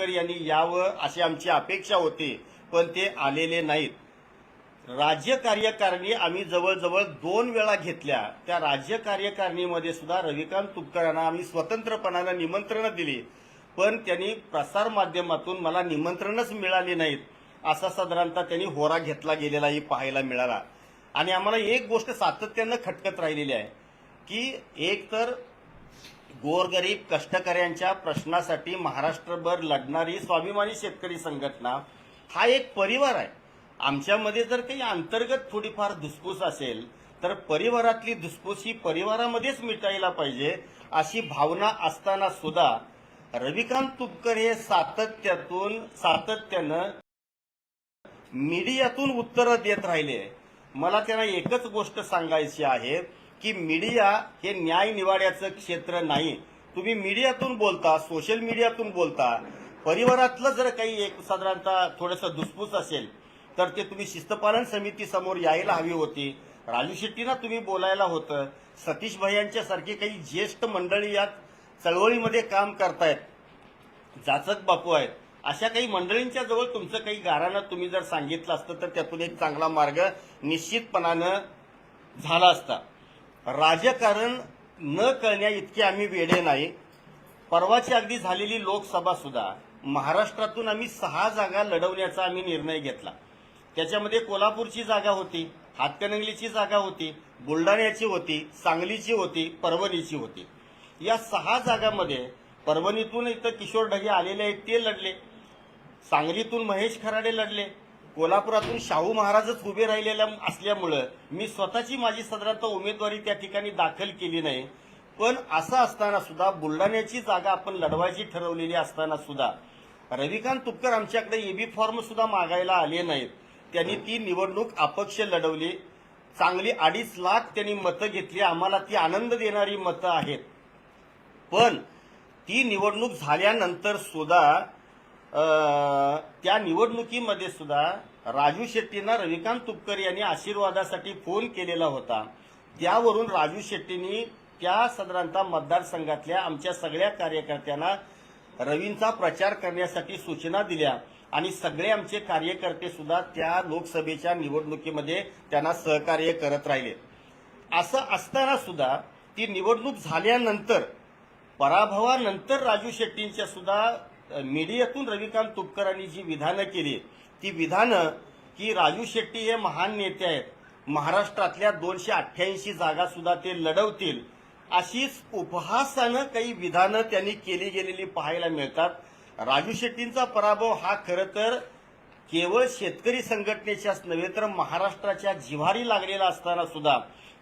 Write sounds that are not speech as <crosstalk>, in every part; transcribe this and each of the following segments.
तुपकर यांनी यावं अशी आमची अपेक्षा होती पण ते आलेले नाहीत. राज्य कार्यकारिणी आम्ही जवळजवळ दोन वेळा घेतल्या. त्या राज्य कार्यकारिणीमध्ये सुद्धा रविकांत तुपकरांना आम्ही स्वतंत्रपणानं निमंत्रणं दिली. पण त्यांनी प्रसार माध्यमातून मला निमंत्रणच मिळाली नाहीत असा साधारणतः त्यांनी होरा घेतला गेलेलाही पाहायला मिळाला. आणि आम्हाला एक गोष्ट सातत्यानं खटकत राहिलेली आहे की एक तर गोरगरीब कष्टकऱ्यांच्या प्रश्नासाठी महाराष्ट्रभर लढणारी स्वाभिमानी शेतकरी संघटना हा एक परिवार आहे. आमच्यामध्ये जर काही अंतर्गत थोडीफार धुसफूस असेल तर परिवारातली धुसफूस ही परिवारामध्येच मिटायला पाहिजे अशी भावना असताना सुद्धा रविकांत तुपकर हे सातत्यातून सातत्यानं मीडियातून उत्तरं देत राहिले. मला त्यांना एकच गोष्ट सांगायची आहे. की मीडिया हे न्याय निवाड्याचं क्षेत्र नाही. तुम्ही मीडियातून बोलता सोशल मीडियातून बोलता परिवारातलं जर काही एक साधारणतः थोडंसं धुसफूस असेल तर ते तुम्ही शिस्तपालन समितीसमोर यायला हवी होती. राजू शेट्टींना तुम्ही बोलायला होतं. सतीश भैयांच्या सारखी काही ज्येष्ठ मंडळी यात चळवळीमध्ये काम करतायत. जाचक बापू आहेत. अशा काही मंडळींच्या जवळ तुमचं काही गाराणं तुम्ही जर सांगितलं असतं तर त्यातून एक चांगला मार्ग निश्चितपणानं झाला असता. राजकारण न कळण्या इतके आम्ही वेडे नाही. परवाची अगदी झालेली लोकसभा सुद्धा महाराष्ट्रातून आम्ही सहा जागा लढवण्याचा आम्ही निर्णय घेतला. त्याच्यामध्ये कोल्हापूरची जागा होती हातकणंगलीची जागा होती बुलढाण्याची होती सांगलीची होती परभणीची होती. या सहा जागामध्ये परभणीतून इथं किशोर ढगे आलेले आहेत ते लढले. सांगलीतून महेश खराडे लढले. कोल्हापुरातून शाहू महाराजच उभे राहिलेल्या असल्यामुळं मी स्वतःची माझी साधारणतः उमेदवारी त्या ठिकाणी दाखल केली नाही. पण असं असताना सुद्धा बुलढाण्याची जागा आपण लढवायची ठरवलेली असताना सुद्धा रविकांत तुपकर आमच्याकडे एबी फॉर्म सुद्धा मागायला आले नाहीत. त्यांनी ती निवडणूक अपक्ष लढवली. चांगली अडीच लाख त्यांनी मतं घेतली. आम्हाला ती आनंद देणारी मतं आहेत. पण ती निवडणूक झाल्यानंतर सुद्धा त्या निवडणुकीमध्ये सुद्धा राजू शेट्टींना रविकांत तुपकर यांनी आशीर्वादासाठी फोन केलेला होता. त्यावरून राजू शेट्टींनी त्या साधारणतः मतदारसंघातल्या आमच्या सगळ्या कार्यकर्त्यांना रवींचा प्रचार करण्यासाठी सूचना दिल्या आणि सगळे आमचे कार्यकर्ते सुद्धा त्या लोकसभेच्या निवडणुकीमध्ये त्यांना सहकार्य करत राहिले. असं असताना सुद्धा ती निवडणूक झाल्यानंतर पराभवानंतर राजू शेट्टींच्या सुद्धा मीडियातून रविकांत तुपकरांनी जी विधानं केली ती विधानं की राजू शेट्टी हे महान नेते आहेत. महाराष्ट्रातल्या दोनशे अठ्ठ्याऐंशी जागा सुद्धा ते लढवतील. अशीच उपहासानं काही विधानं त्यांनी केली गेलेली पाहायला मिळतात. राजू शेट्टींचा पराभव हा खरं तर केवळ शेतकरी संघटनेच्याच नव्हे तर महाराष्ट्राच्या जिव्हारी लागलेला असताना सुद्धा.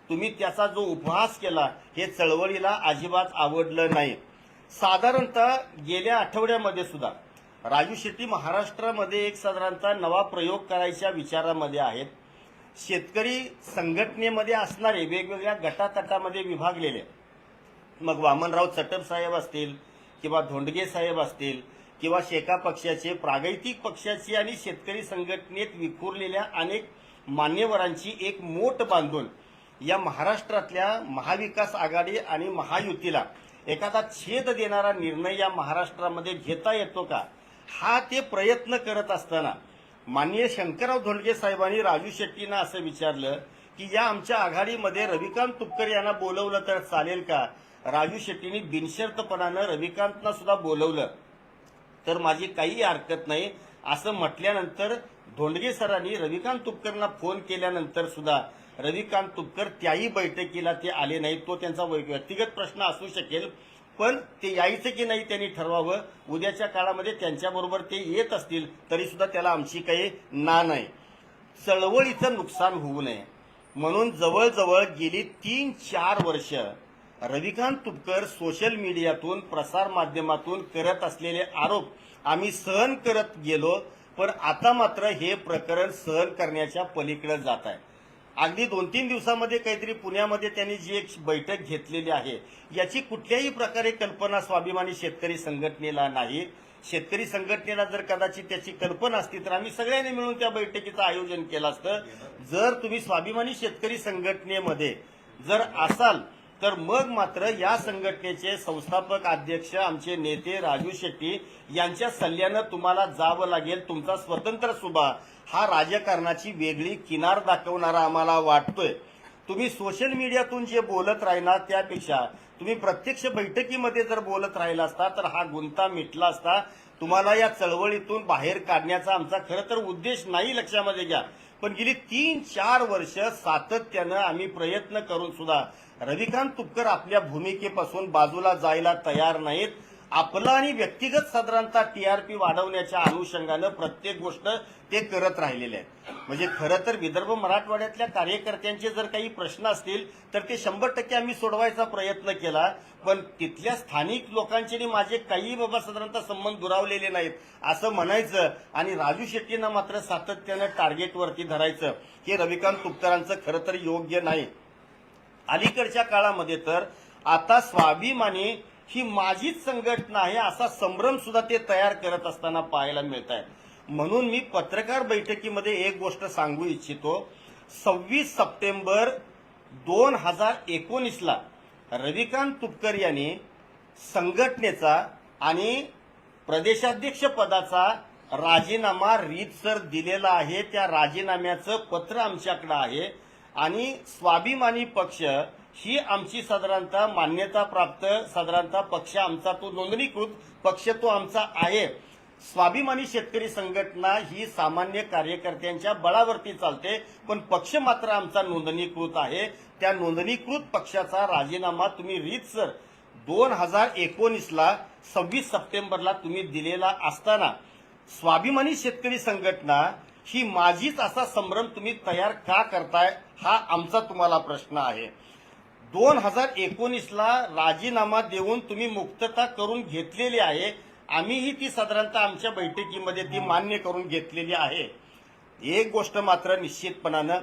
तुम्ही त्याचा जो उपहास केला हे चळवळीला अजिबात आवडलं नाही. साधारणतः गेल्या आठवड्यामध्ये सुद्धा राजू शेट्टी महाराष्ट्रामध्ये एक साधारणतः नवा प्रयोग करायच्या विचारामध्ये आहेत. शेतकरी संघटनेमध्ये असणारे वेगवेगळ्या गटातटामध्ये विभागलेले मग वामनराव चटप साहेब असतील किंवा धोंडगे साहेब असतील किंवा शेका पक्षाचे प्रागैतिक पक्षाची आणि शेतकरी संघटनेत विखुरलेल्या अनेक मान्यवरांची एक मोठ बांधून या महाराष्ट्रातल्या महाविकास आघाडी आणि महायुतीला एखादा छेद देणारा निर्णय या महाराष्ट्रामध्ये घेता येतो का? हा ते प्रयत्न करत असताना माननीय शंकरराव धोंडगे साहेबांनी राजू शेट्टींना असं विचारलं की या आमच्या आघाडीमध्ये रविकांत तुपकर यांना बोलवलं तर चालेल का? राजू शेट्टींनी बिनशर्तपणानं रविकांतना सुद्धा बोलवलं. तर माझी काही हरकत नाही. असं म्हटल्यानंतर धोंडगे सरांनी रविकांत तुपकरना फोन केल्यानंतर सुद्धा रविकांत तुपकर त्याही बैठकीला ते आले नाहीत. तो त्यांचा वै- व्यक्तिगत प्रश्न असू शकेल. पण ते यायचं की नाही त्यांनी ठरवावं. उद्याच्या काळामध्ये त्यांच्याबरोबर ते येत असतील तरी सुद्धा त्याला आमची काही ना नाही. चळवळीचं नुकसान होऊ नये. म्हणून जवळजवळ गेली तीन चार वर्ष रविकांत तुपकर सोशल मीडियातून प्रसार माध्यमातून करत असलेले आरोप आम्ही सहन करत गेलो पण आता मात्र हे प्रकरण सहन करण्याच्या पलीकडे जात आहे. अगदी दोन तीन दिवसामध्ये काहीतरी पुण्यामध्ये त्यांनी जी एक बैठक घेतलेली आहे याची कुठल्याही प्रकारे कल्पना स्वाभिमानी शेतकरी संघटनेला नाही. शेतकरी संघटनेला जर कदाचित त्याची कल्पना असती तर आम्ही सगळ्यांनी मिळून त्या बैठकीचं आयोजन केलं असतं. जर तुम्ही स्वाभिमानी शेतकरी संघटनेमध्ये जर असाल तर मग मात्र या संघटनेचे संस्थापक अध्यक्ष आमचे नेते राजू शेट्टी यांच्या सल्ल्यानं तुम्हाला जावं लागेल. तुमचा स्वतंत्र सुभा हा राजकारणाची वेगळी किनार दाखवणारा आम्हाला वाटतोय. तुम्ही सोशल मीडियातून जे बोलत राहिला त्यापेक्षा तुम्ही प्रत्यक्ष बैठकीमध्ये जर बोलत राहिला असता तर हा गुंता मिटला असता तुम्हाला या चळवळीतून बाहेर काढण्याचा आमचा खरं तर उद्देश नाही लक्षामध्ये घ्या. पण गेली तीन चार वर्ष सातत्यानं आम्ही प्रयत्न करून सुद्धा रविकांत तुपकर आपल्या भूमिकेपासून बाजूला जायला तयार नाहीत. आपला आणि व्यक्तिगत सदरांचा टीआरपी वाढवण्याच्या अनुषंगानं प्रत्येक गोष्ट ते करत राहिलेले आहेत. म्हणजे खरं तर विदर्भ मराठवाड्यातल्या कार्यकर्त्यांचे जर काही प्रश्न असतील तर ते शंभर टक्के आम्ही सोडवायचा प्रयत्न केला पण तिथल्या स्थानिक लोकांचे आणि माझे काही बाबा साधारणतः संबंध दुरावलेले नाहीत असं म्हणायचं आणि राजू शेट्टींना मात्र सातत्यानं टार्गेटवरती धरायचं हे रविकांत तुपकरांचं खरं तर योग्य नाही. अलीकडच्या काळामध्ये तर आता स्वाभिमानी ही माझीच संघटना आहे असा संभ्रम सुद्धा ते तयार करत असताना पाहायला मिळत आहे म्हणून मी पत्रकार बैठकीमध्ये एक गोष्ट सांगू इच्छितो. सव्वीस सप्टेंबर दोन हजार एकोणीसला रविकांत तुपकर यांनी संघटनेचा आणि प्रदेशाध्यक्ष पदाचा राजीनामा रीतसर दिलेला आहे. त्या राजीनाम्याचं पत्र आमच्याकडे आहे. आणि स्वाभिमानी पक्ष ही आमची साधारणतः मान्यता प्राप्त साधारणतः पक्ष आमचा तो नोंदणीकृत पक्ष तो आमचा आहे. स्वाभिमानी शेतकरी संघटना ही सामान्य कार्यकर्त्यांच्या बळावरती चालते पण पक्ष मात्र आमचा नोंदणीकृत आहे. त्या नोंदणीकृत पक्षाचा राजीनामा तुम्ही रीतसर दोन हजार एकोणीसला सव्वीस सप्टेंबरला तुम्ही दिलेला असताना. स्वाभिमानी शेतकरी संघटना ही माझीच असा संभ्रम तुम्ही तयार का करताय हा आमचा तुम्हाला प्रश्न आहे. दोन हजार एकोणीसला राजीनामा देऊन तुम्ही मुक्तता करून घेतलेली आहे. आम्हीही ती साधारणतः आमच्या बैठकीमध्ये ती मान्य करून घेतलेली आहे. एक गोष्ट मात्र निश्चितपणानं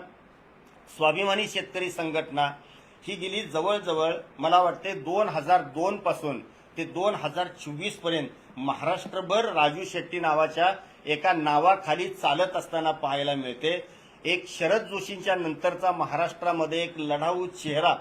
स्वाभिमानी शेतकरी संघटना ही गेली जवळजवळ मला वाटते दोन हजार दोन पासून ते दोन हजार चोवीसपर्यंत महाराष्ट्रभर राजू शेट्टी नावाच्या एका नावाखाली चालत असताना पाहायला मिळते. एक शरद जोशींच्या नंतरचा महाराष्ट्रामध्ये एक लढाऊ चेहरा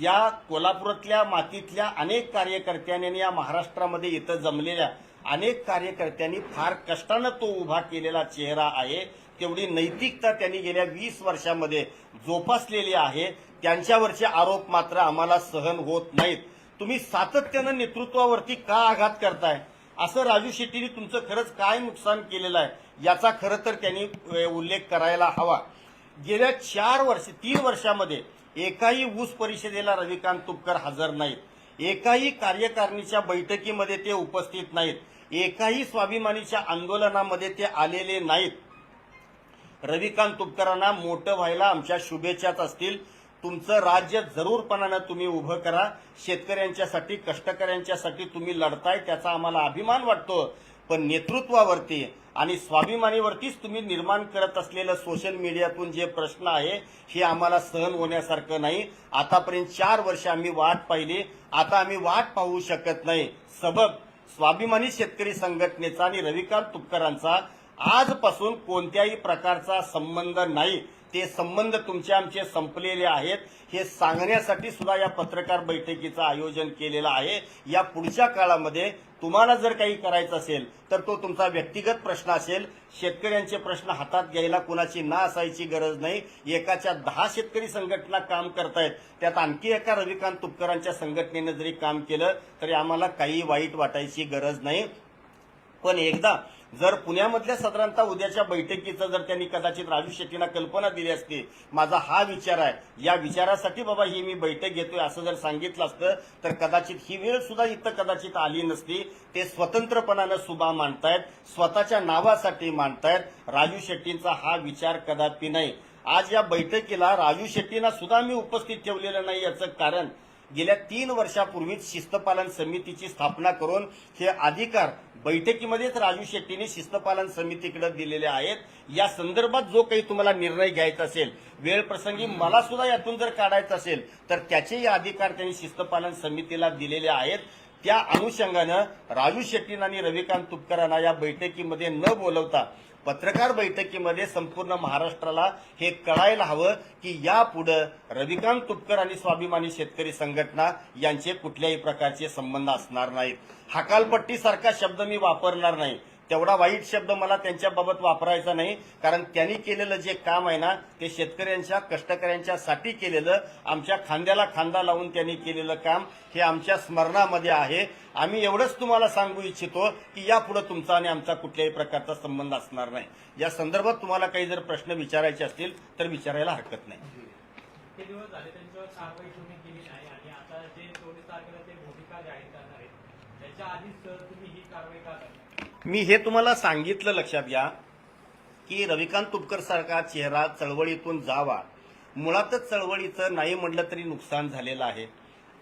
या कोल्हापुरातल्या मातीतल्या अनेक कार्यकर्त्यांनी आणि या महाराष्ट्रामध्ये इथं जमलेल्या अनेक कार्यकर्त्यांनी फार कष्टानं तो उभा केलेला चेहरा आहे. तेवढी नैतिकता त्यांनी गेल्या वीस वर्षामध्ये जोपासलेली आहे. त्यांच्यावरचे आरोप मात्र आम्हाला सहन होत नाहीत. तुम्ही सातत्यानं नेतृत्वावरती का आघात करताय? असं राजू शेट्टीने तुमचं खरंच काय नुकसान केलेलं आहे? याचा खरं तर त्यांनी उल्लेख करायला हवा. गेल्या चार वर्ष तीन वर्षामध्ये एकाही ऊस परिषदेला रविकांत तुपकर हजर नाहीत. एकाही कार्यकारिणीच्या बैठकीमध्ये ते उपस्थित नाहीत. एकाही स्वाभिमानीच्या आंदोलनामध्ये ते आलेले नाहीत. रविकांत तुपकरांना मोठं व्हायला आमच्या शुभेच्छाच असतील. तुमचं राज्य जरूरपणानं तुम्ही उभं करा. शेतकऱ्यांच्यासाठी कष्टकऱ्यांच्यासाठी तुम्ही लढताय त्याचा आम्हाला अभिमान वाटतो. पण नेतृत्वावरती आणि स्वाभिमानीवरतीच तुम्ही निर्माण करत असलेलं सोशल मीडियातून जे प्रश्न आहे हे आम्हाला सहन होण्यासारखं नाही. आतापर्यंत चार वर्ष आम्ही वाट पाहिली. आता आम्ही वाट पाहू शकत नाही. सबब स्वाभिमानी शेतकरी संघटनेचा आणि रविकांत तुपकरांचा आजपासून कोणत्याही प्रकारचा संबंध नाही. ते संबंध तुमचे आमचे संपलेले आहेत. हे सांगण्यासाठी सुद्धा या पत्रकार बैठकीचं आयोजन केलेलं आहे. या पुढच्या काळामध्ये तुम्हाला जर काही करायचं असेल तर तो तुमचा व्यक्तिगत प्रश्न असेल. शेतकऱ्यांचे प्रश्न हातात घ्यायला कुणाची ना असायची गरज नाही. एकाच्या दहा शेतकरी संघटना काम करतायत. त्यात आणखी एका रविकांत तुपकरांच्या संघटनेनं जरी काम केलं तरी आम्हाला काही वाईट वाटायची गरज नाही. पण एकदा जर पुण्यामधल्या साधारणतः उद्याच्या बैठकीचं जर त्यांनी कदाचित राजू शेट्टींना कल्पना दिली असती माझा हा विचार आहे. या विचारासाठी बाबा ही मी बैठक घेतोय असं जर सांगितलं असतं तर कदाचित ही वेळ सुद्धा इथं कदाचित आली नसती. ते स्वतंत्रपणानं सुभा मांडतायत स्वतःच्या नावासाठी मांडतायत. राजू शेट्टींचा हा विचार कदापि नाही. आज या बैठकीला राजू शेट्टींना सुद्धा मी उपस्थित ठेवलेलं नाही याचं कारण गेल्या तीन वर्षापूर्वीच शिस्तपालन समितीची स्थापना करून हे अधिकार बैठकीमध्येच राजू शेट्टीने शिस्तपालन समितीकडे दिलेले आहेत. या संदर्भात जो काही तुम्हाला निर्णय घ्यायचा असेल वेळ प्रसंगी मला सुद्धा यातून जर काढायचं असेल तर त्याचेही अधिकार त्यांनी शिस्तपालन समितीला दिलेले आहेत. त्या अनुषंगानं राजू शेट्टींना आणि रविकांत तुपकरांना या बैठकीमध्ये न बोलवता पत्रकार बैठकीमध्ये संपूर्ण महाराष्ट्राला हे कळायला हवं की यापुढं रविकांत तुपकर आणि स्वाभिमानी शेतकरी संघटना यांचे कुठल्याही प्रकारचे संबंध असणार नाहीत. हकालपट्टीसारखा शब्द मी वापरणार नाही. तेवढा वाईट शब्द मला त्यांच्याबाबत वापरायचा नाही. कारण त्यांनी केलेलं जे काम आहे ना ते शेतकऱ्यांच्या कष्टकऱ्यांच्यासाठी केलेलं आमच्या खांद्याला खांदा लावून त्यांनी केलेलं काम हे आमच्या स्मरणामध्ये आहे. आम्ही एवढंच तुम्हाला सांगू इच्छितो की यापुढे तुमचा आणि आमचा कुठल्याही प्रकारचा संबंध असणार नाही. या संदर्भात तुम्हाला काही जर प्रश्न विचारायचे असतील तर विचारायला हरकत नाही. दिवस झाले त्यांच्यावर कारवाई तुम्ही केली नाही आणि आता जे चोवीस तारखेला ते भूमिका जाहीर करणार आहेत त्याच्या आधीच तुम्ही ही कारवाई का मी हे तुम्हाला सांगितलं लक्षात घ्या की रविकांत तुपकर सारखा चेहरा चळवळीतून जावा. मुळातच चळवळीचं नाही म्हटलं तरी नुकसान झालेलं आहे.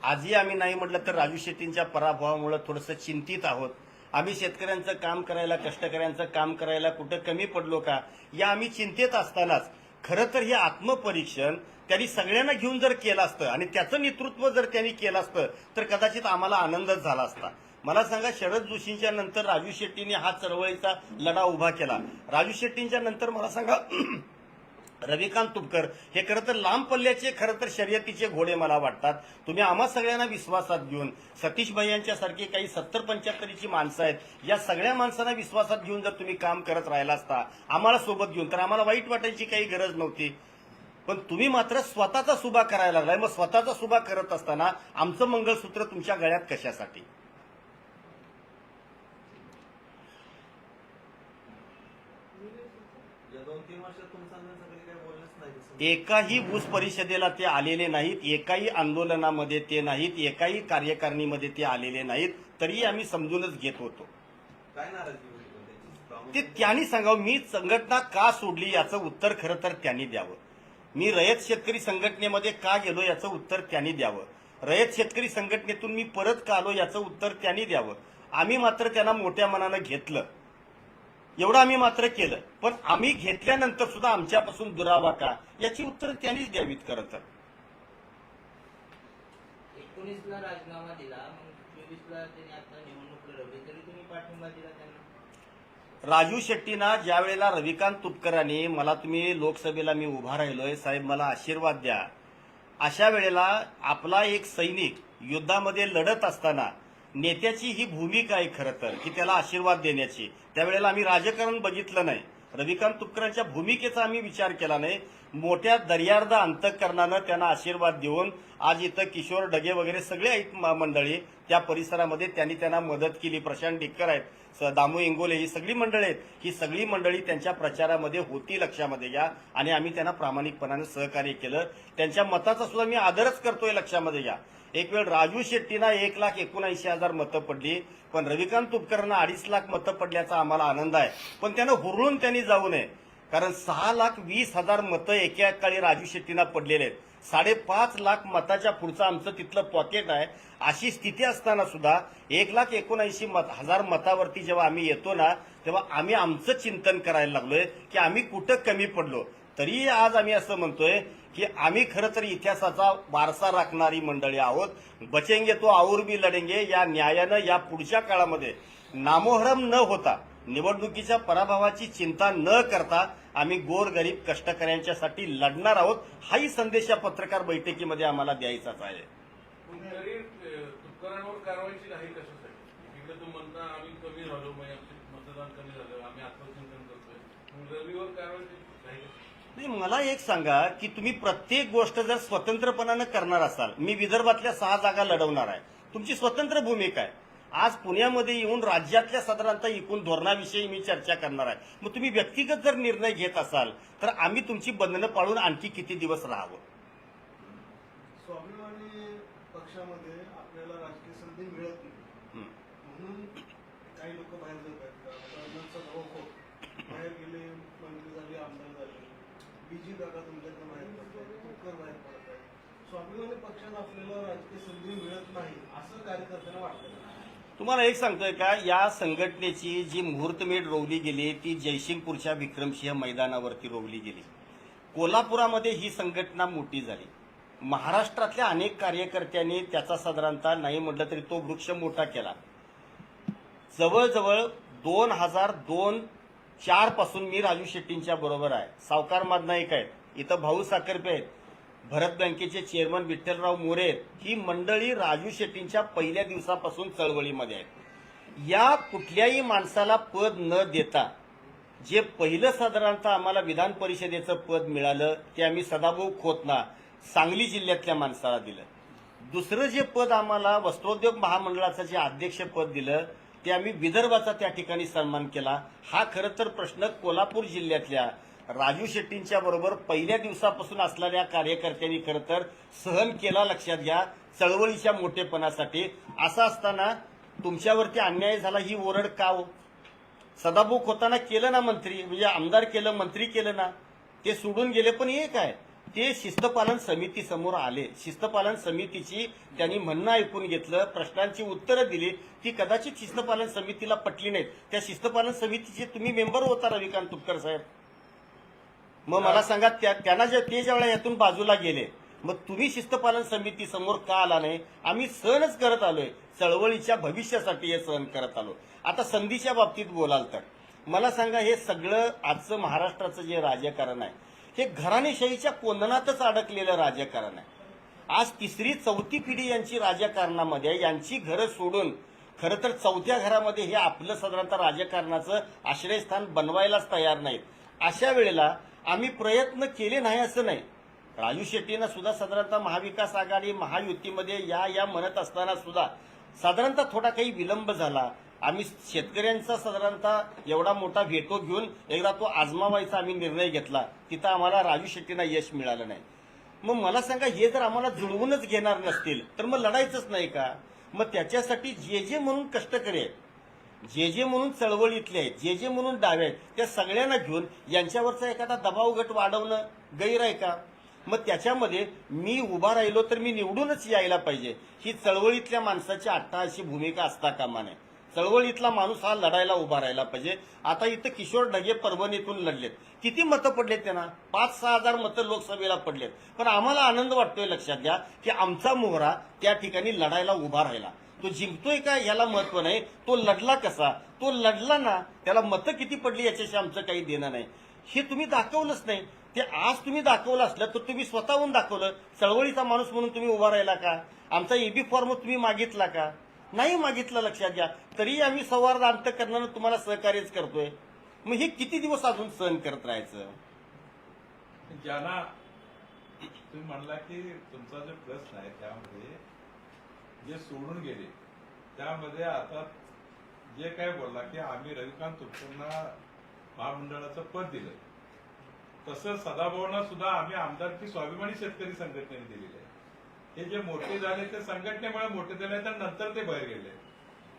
आजही आम्ही नाही म्हटलं तर राजू शेट्टींच्या पराभवामुळे थोडंसं चिंतित आहोत. आम्ही शेतकऱ्यांचं काम करायला कष्टकऱ्यांचं काम करायला कुठं कमी पडलो का या आम्ही चिंतेत असतानाच. खरं तर हे आत्मपरीक्षण त्यांनी सगळ्यांना घेऊन जर केलं असतं आणि त्याचं नेतृत्व जर त्यांनी केलं असतं तर कदाचित आम्हाला आनंदच झाला असता. मला सांगा शरद जोशींच्या नंतर राजू शेट्टीने हा चळवळीचा लढा उभा केला. राजू शेट्टींच्या नंतर मला सांगा <clears throat> रविकांत तुपकर हे खरं तर लांब पल्ल्याचे खरं तर शर्यतीचे घोडे मला वाटतात. तुम्ही आम्हा सगळ्यांना विश्वासात घेऊन सतीश भाई यांच्यासारखी काही सत्तर पंच्याहत्तरीची माणसं आहेत या सगळ्या माणसांना विश्वासात घेऊन जर तुम्ही काम करत राहिला असता आम्हाला सोबत घेऊन तर आम्हाला वाईट वाटायची काही गरज नव्हती. पण तुम्ही मात्र स्वतःचा सुभा करायला लागलाय. मग स्वतःचा सुभा करत असताना आमचं मंगळसूत्र तुमच्या गळ्यात कशासाठी या दोन तीन वर्षात तुमचं आणि त्यांचं कधी काही बोलणंच नाही दिसत. एकाही ऊस परिषदेला ते आलेले नाहीत एकाही आंदोलनामध्ये ते नाहीत एकाही कार्यकारिणीमध्ये ते आलेले नाहीत तरी आम्ही समजूनच घेत होतो? ते त्यांनी सांगावं मी संघटना का सोडली याचं उत्तर खरं तर त्यांनी द्यावं. मी रयत शेतकरी संघटनेमध्ये का गेलो याचं उत्तर त्यांनी द्यावं. रयत शेतकरी संघटनेतून मी परत का आलो याचं उत्तर त्यांनी द्यावं. आम्ही मात्र त्यांना मोठ्या मनानं घेतलं. एवढं आम्ही मात्र केलं. पण आम्ही घेतल्यानंतर सुद्धा आमच्यापासून दुरावा का? याची उत्तर त्यांनीच द्यावीत खरं तर. एकोणीसला राजीनामा दिला मग चोवीसला त्यांनी आता निवडणूक लढवली. तरी तुम्ही पाठिंबा दिला त्यांना? राजू शेट्टीना ज्या वेळेला रविकांत तुपकरांनी मला तुम्ही लोकसभेला मी उभा राहिलोय साहेब मला आशीर्वाद द्या. अशा वेळेला आपला एक सैनिक युद्धामध्ये लढत असताना नेत्याची ही भूमिका आहे खरं तर की त्याला आशीर्वाद देण्याची. त्यावेळेला आम्ही राजकारण बघितलं नाही. रविकांत तुपकरांच्या भूमिकेचा आम्ही विचार केला नाही. मोठ्या दर्यार्ध अंतकरणानं त्यांना आशीर्वाद देऊन आज इथं किशोर डगे वगैरे सगळे आहेत म- मंडळी त्या परिसरामध्ये त्यांनी त्यांना मदत केली. प्रशांत डिक्कर आहेत स- दामू इंगोले ही सगळी मंडळी आहेत. ही सगळी मंडळी त्यांच्या प्रचारामध्ये होती लक्षामध्ये घ्या आणि आम्ही त्यांना प्रामाणिकपणाने सहकार्य केलं. त्यांच्या मताचा सुद्धा मी आदरच करतोय लक्षामध्ये घ्या. एक वेळ राजू शेट्टीना एक लाख एकोणऐंशी हजार मतं पडली पण रविकांत तुपकरांना अडीच लाख मतं पडल्याचा आम्हाला आनंद आहे. पण त्यानं हुरळून त्यांनी जाऊ नये कारण सहा लाख वीस हजार मतं एका काळी राजू शेट्टींना पडलेले आहेत. साडेपाच लाख मताच्या पुढचं आमचं तिथलं पॉकेट आहे. अशी स्थिती असताना सुद्धा एक लाख एकोणऐंशी मत हजार मतावरती जेव्हा आम्ही येतो ना तेव्हा आम्ही आमचं चिंतन करायला लागलोय की आम्ही कुठं कमी पडलो. तरी आज आम्ही असं म्हणतोय की आम्ही खरं तर इतिहासाचा वारसा राखणारी मंडळी आहोत. बचेंगे तो आऊर भी लढेंगे या न्यायानं या पुढच्या काळामध्ये नामोहरम न होता निवडणुकीच्या पराभवाची चिंता न करता आम्ही गोरगरीब कष्टकऱ्यांच्यासाठी लढणार आहोत. हाही संदेश या पत्रकार बैठकीमध्ये आम्हाला द्यायचाच आहे. कारवाईची नाही कशासाठी? इकडे तू म्हणता आम्ही कमी झालो म्हणजे मतदान कमी झालं आम्ही आत्मचिंतन करतोय मग रविवर कारवाईची नाही कशासाठी? मला एक सांगा की तुम्ही प्रत्येक गोष्ट जर स्वतंत्रपणानं करणार असाल मी विदर्भातल्या सहा जागा लढवणार आहे तुमची स्वतंत्र भूमिका आहे आज पुण्यामध्ये येऊन राज्यातल्या साधारणतः एकूण धोरणाविषयी मी चर्चा करणार आहे मग तुम्ही व्यक्तिगत जर निर्णय घेत असाल तर आम्ही तुमची बंधनं पाळून आणखी किती दिवस राहावं स्वाभिमानी पक्षामध्ये आपल्याला राजकीय संधी मिळत नाही हं. म्हणून काही लोक बाहेर जात आहेत कर्नलचा धावखोप बाहेर गेले मंत्री झाले आमदार झाले बीजी दादा तुमच्याकडे बाहेर पडतात कुकर बाहेर पडत आहे स्वाभिमानी पक्षात आपल्याला राजकीय संधी मिळत नाही असं कार्यकर्त्यांना वाटतं. तुम्हाला एक सांगतोय का? या संघटनेची जी मुहूर्तमेढ रोवली गेली ती जयसिंगपूरच्या विक्रमसिंह मैदानावरती रोवली गेली. कोल्हापुरामध्ये ही संघटना मोठी झाली. महाराष्ट्रातल्या अनेक कार्यकर्त्यांनी त्याचा साधारणतः नाही म्हटलं तरी तो वृक्ष मोठा केला. जवळजवळ दोन हजार दोन चारपासून मी राजू शेट्टींच्या बरोबर आहे. सावकार एक आहेत. इथं भाऊ साखरपे आहेत. भरत बँकेचे चेअरमन विठ्ठलराव मोरे ही मंडळी राजू शेट्टींच्या पहिल्या दिवसापासून चळवळीमध्ये आहेत. या कुठल्याही माणसाला पद न देता जे पहिलं साधारणतः आम्हाला विधान परिषदेचं पद मिळालं ते आम्ही सदाभाऊ खोतना सांगली जिल्ह्यातल्या माणसाला दिलं. दुसरं जे पद आम्हाला वस्त्रोद्योग महामंडळाचं जे अध्यक्षपद दिलं ते आम्ही विदर्भाचा त्या ठिकाणी सन्मान केला. हा खरं तर प्रश्न कोल्हापूर जिल्ह्यातल्या राजू शेट्टींच्या बरोबर पहिल्या दिवसापासून असणाऱ्या कार्यकर्त्यांनी खरं तर सहन केला लक्षात घ्या चळवळीच्या मोठेपणासाठी. असं असताना तुमच्यावरती अन्याय झाला ही ओरड का हो? सदाभूक खोताना केलं ना मंत्री म्हणजे आमदार केलं मंत्री केलं ना? ते सोडून गेले पण हे काय? ते शिस्तपालन समिती समोर आले. शिस्तपालन समितीची त्यांनी म्हणणं ऐकून घेतलं प्रश्नांची उत्तरं दिली. ती कदाचित शिस्तपालन समितीला पटली नाहीत. त्या शिस्तपालन समितीचे तुम्ही मेंबर होता रविकांत तुपकर साहेब. मग मला सांगा त्या त्यांना जे ते ज्यावेळेला यातून बाजूला गेले मग तुम्ही शिस्तपालन समिती समोर का आला नाही? आम्ही सहनच करत आलोय. चळवळीच्या भविष्यासाठी हे सहन करत आलो. आता संधीच्या बाबतीत बोलाल तर. मला सांगा हे सगळं आजचं महाराष्ट्राचं जे राजकारण आहे हे घराणेशाहीच्या कोंदणातच अडकलेलं राजकारण आहे. आज तिसरी चौथी पिढी यांची राजकारणामध्ये आहे. यांची घरं सोडून खरं तर चौथ्या घरामध्ये हे आपलं साधारणतः राजकारणाचं आश्रयस्थान बनवायलाच तयार नाहीत. अशा वेळेला आम्ही प्रयत्न केले नाही असं नाही. राजू शेट्टीनं सुद्धा साधारणतः महाविकास आघाडी महायुतीमध्ये या या म्हणत असताना सुद्धा साधारणतः थोडा काही विलंब झाला. आम्ही शेतकऱ्यांचा साधारणतः एवढा मोठा भेटो घेऊन एकदा तो आजमावायचा आम्ही निर्णय घेतला. तिथं आम्हाला राजू शेट्टींना यश मिळालं नाही. मग मला सांगा हे जर आम्हाला जुळवूनच घेणार नसतील तर मग लढायचंच नाही का? मग त्याच्यासाठी जे जे म्हणून कष्टकरी आहेत जे जे म्हणून चळवळीतले आहेत जे जे म्हणून डावे आहेत त्या सगळ्यांना घेऊन यांच्यावरचा एखादा दबाव गट वाढवणं गैर आहे का? मग त्याच्यामध्ये मी उभा राहिलो तर मी निवडूनच यायला पाहिजे. ही चळवळीतल्या माणसाची अट्टाहाशी भूमिका असता कामा नये. चळवळीतला माणूस हा लढायला उभा राहिला पाहिजे. आता इथं किशोर ढगे परभणीतून लढलेत. किती मतं पडलेत त्यांना? पाच सहा हजार मतं लोकसभेला पडलेत. पण आम्हाला आनंद वाटतोय लक्षात घ्या की आमचा मोहरा त्या ठिकाणी लढायला उभा राहिला. तो जिंकतोय का याला महत्त्व नाही. तो लढला कसा? तो लढला ना त्याला मतं किती पडली याच्याशी आमचं काही देणं नाही. हे तुम्ही दाखवलंच नाही. ते आज तुम्ही दाखवलं असलं तर तुम्ही स्वतःहून दाखवलं. चळवळीचा माणूस म्हणून तुम्ही उभा राहिला का? आमचा एबी फॉर्म तुम्ही मागितला का? नाही मागितलं लक्षात घ्या. तरी आम्ही संवाद अंतकरणानं तुम्हाला सहकार्यच करतोय. मग हे किती दिवस अजून सहन करत राहायचं? ज्यांना तुम्ही म्हणला की तुमचा जो प्रश्न आहे त्यामध्ये जे सोडून गेले त्यामध्ये आता जे काय बोलला की आम्ही रविकांत तुपकरना महामंडळाचं पद दिलं. तसं सदाभाऊंना सुद्धा आम्ही आमदारकी स्वाभिमानी शेतकरी संघटनेने दिलेली आहे. हे जे मोठे झाले ते संघटनेमुळे मोठे झाले तर नंतर ते बाहेर गेले.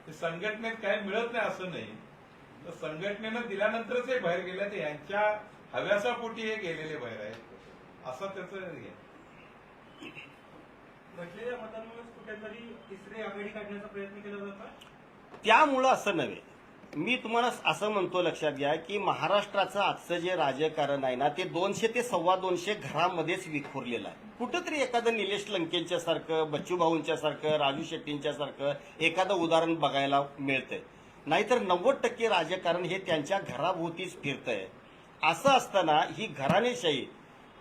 ते संघटनेत काही मिळत नाही असं नाही. तर संघटनेनं दिल्यानंतरच हे बाहेर गेले तर यांच्या हव्यासापोटी हे गेलेले बाहेर आहेत. असं त्याचं हे घटलेल्या मतांमुळेच कुठेतरी तिसरी आघाडी काढण्याचा प्रयत्न केला जातो त्यामुळं असं नव्हे. मी तुम्हाला असं म्हणतो लक्षात घ्या की महाराष्ट्राचं आजचं जे राजकारण आहे ना ते दोनशे ते सव्वा दोनशे घरामध्येच विखुरलेलं आहे. कुठंतरी एखादं निलेश लंकेंच्या सारखं बच्चू भाऊंच्या सारखं राजू शेट्टींच्या सारखं एखादं उदाहरण बघायला मिळतंय. नाहीतर नव्वद टक्के राजकारण हे त्यांच्या घराभोवतीच फिरतंय. असं असताना ही घराणेशाही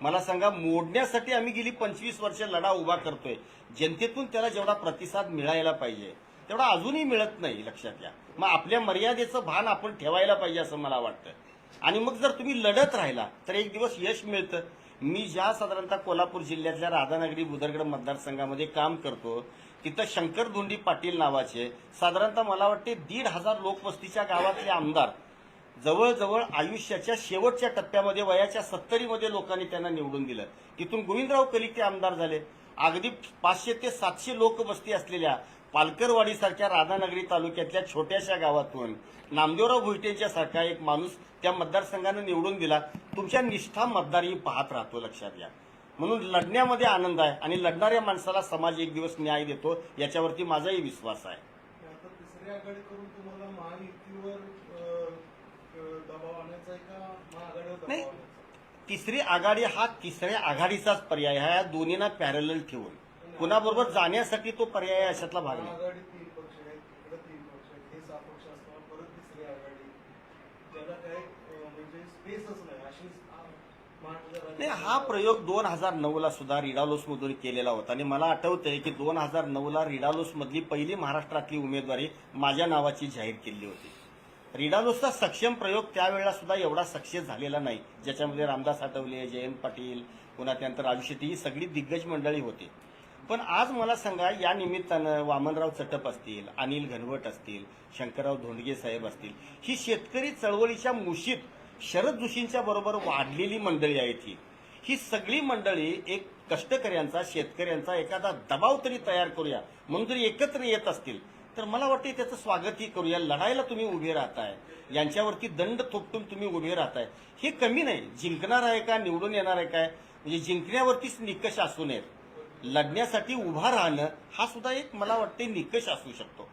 मला सांगा मोडण्यासाठी आम्ही गेली पंचवीस वर्ष लढा उभा करतोय. जनतेतून त्याला जेवढा प्रतिसाद मिळायला पाहिजे तेवढा अजूनही मिळत नाही लक्षात घ्या. मग आपल्या मर्यादेचं भान आपण ठेवायला पाहिजे असं मला वाटतं. आणि मग जर तुम्ही लढत राहिला तर एक दिवस यश मिळतं. मी ज्या साधारणतः कोल्हापूर जिल्ह्यातल्या राधानगरी बुदरगड मतदारसंघामध्ये काम करतो तिथं शंकर धोंडी पाटील नावाचे साधारणतः मला वाटते दीड हजार लोकवस्तीच्या गावातले आमदार जवळजवळ आयुष्याच्या शेवटच्या टप्प्यामध्ये वयाच्या सत्तरीमध्ये लोकांनी त्यांना निवडून दिलं. तिथून गोविंदराव कलिक ते आमदार झाले. अगदी पाचशे ते सातशे लोकवस्ती असलेल्या पालकरवाडीसारख्या राधानगरी तालुक्यातल्या छोट्याशा गावातून नामदेवराव भुईटेंच्या सारखा एक माणूस त्या मतदारसंघानं निवडून दिला. तुमच्या निष्ठा मतदारही पाहत राहतो लक्षात घ्या. म्हणून लढण्यामध्ये आनंद आहे आणि लढणाऱ्या माणसाला समाज एक दिवस न्याय देतो याच्यावरती माझाही विश्वास आहे आता तिसरी आघाडी करून तुम्हाला महायुतीवर अं, अं, दबाव आणायचा आहे का महाआघाडीवर दबाव नाही. तिसरी आघाडी हा तिसऱ्या आघाडीचाच पर्याय आहे. या दोन्हींना पॅरल ठेवून. कुणाबरोबर जाण्यासाठी तो पर्याय अशातला भाग नाही. हे म्हणजे नाही. हा प्रयोग दोन हजार नऊ ला सुद्धा रिडालोस मधून केलेला होता. आणि मला आठवतंय की दोन हजार नऊ ला रिडालोस मधली पहिली महाराष्ट्रातली उमेदवारी माझ्या नावाची जाहीर केली होती. रिडालोसचा सक्षम प्रयोग त्यावेळेला सुद्धा एवढा सक्सेस झालेला नाही. ज्याच्यामध्ये रामदास आठवले जयंत पाटील पुन्हा त्यानंतर राजू ही सगळी दिग्गज मंडळी होती. पण आज मला सांगा या निमित्तानं वामनराव चटप असतील अनिल घनवट असतील शंकरराव धोंडगे साहेब असतील ही शेतकरी चळवळीच्या मुशीत शरद जोशींच्या बरोबर वाढलेली मंडळी आहेत ही. ही सगळी मंडळी एक कष्टकऱ्यांचा शेतकऱ्यांचा एखादा दबाव तरी तयार करूया. म्हणून जरी एकत्र येत असतील. तर मला वाटते त्याचं स्वागतही करूया. लढायला तुम्ही उभे राहताय. यांच्यावरती दंड थोपटून तुम्ही उभे राहताय. हे कमी नाही. जिंकणार आहे का निवडून येणार आहे काय? म्हणजे जिंकण्यावरतीच निकष असू नयेत. लढण्यासाठी उभा राहणं हा सुद्धा एक मला वाटते निकष असू शकतो.